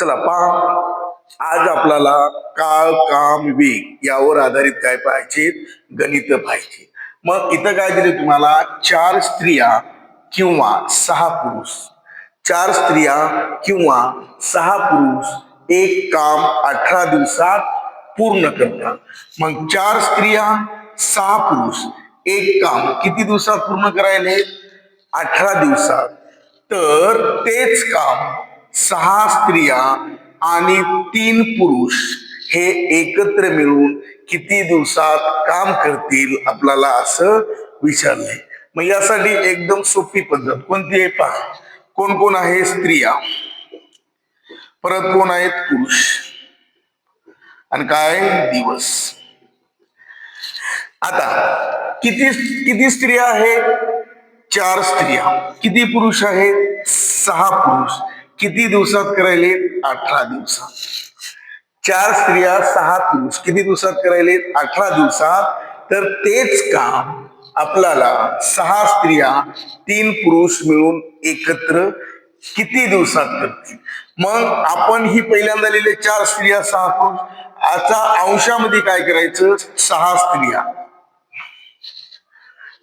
चला पहा. आज आपल्याला काळ काम वेग यावर आधारित काय पाहिजे गणित पाहिजे मग इथं काय दिले तुम्हाला? चार स्त्रिया किंवा सहा पुरुष. चार स्त्रिया किंवा सहा पुरुष एक काम अठरा दिवसात पूर्ण करतात. मग चार स्त्रिया सहा पुरुष एक काम किती दिवसात पूर्ण करायले? अठरा दिवसात. तर तेच काम सहा स्त्रिया आणि तीन पुरुष हे एकत्र मिळून किती दिवसात काम करतील आपल्याला असं विचारलंय. मग यासाठी एकदम सोपी पद्धत कोणती आहे पहा. कोण कोण आहे स्त्रिया? परत कोण आहेत? पुरुष. आणि काय? दिवस. आता किती किती स्त्रिया आहेत चार स्त्रिया. किती पुरुष आहेत? सहा पुरुष. किती दिवसात करायले? अठरा दिवसात. चार स्त्रिया सहा पुरुष. किती दिवसात करायले? अठरा दिवसात. तर तेच काम आपल्याला सहा स्त्रिया तीन पुरुष मिळून एकत्र किती दिवसात करतील? मग आपण ही पहिल्यांदा लिहिले चार स्त्रिया सहा पुरुष. आता अंशामध्ये काय करायचं? सहा स्त्रिया.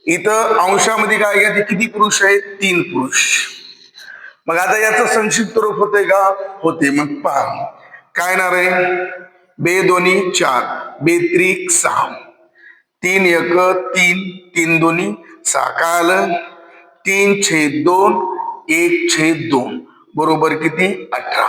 इथं अंशामध्ये काय घ्या किती पुरुष आहेत? तीन पुरुष. मग आता याचं संक्षिप्त रूप होते का? होते मग पहा. काय ना रे बे दोन्ही चार. बे त्रिक सहा. तीन एक तीन तीन दोन्ही सहा. काय आलं? तीन छेद दोन एक छेद दोन. बरोबर किती? अठरा.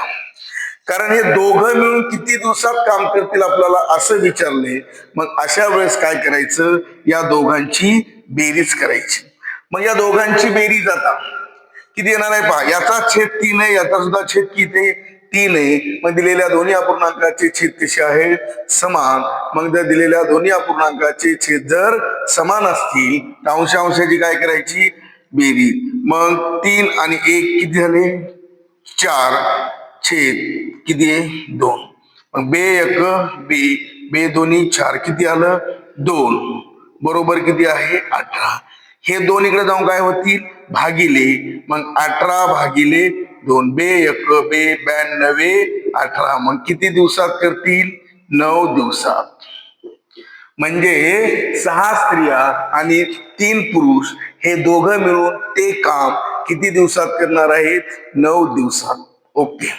कारण हे दोघं मिळून किती दिवसात काम करतील आपल्याला असं विचारले. मग अशा वेळेस काय करायचं? या दोघांची बेरीज करायची. मग या दोघांची बेरीज आता किती येणार आहे पहा? याचा छेद तीन आहे याचा सुद्धा छेद किती आहे? तीन आहे. मग दिलेल्या दोन्ही अपूर्णांकाचे छेद कसे आहे समान. मग जर दिलेल्या दोन्ही अपूर्णांकाचे छेद जर समान असतील तर अंशांशाची काय करायची? बेरीज. मग तीन आणि एक किती झाले? चार. छेद किती आहे? दोन. मग बे एक बे. बे दोन्ही चार किती आलं? दोन. बरोबर किती आहे? अठरा. हे दोन इकडे जाऊन काय होतील? भागिले. मग अठरा भागिले दोन बे एक बे ब्याण्णवे अठरा. मग किती दिवसात करतील? नऊ दिवसात. म्हणजे सहा स्त्रिया आणि तीन पुरुष हे दोघं मिळून ते काम किती दिवसात करणार आहेत? नऊ दिवसात. ओके.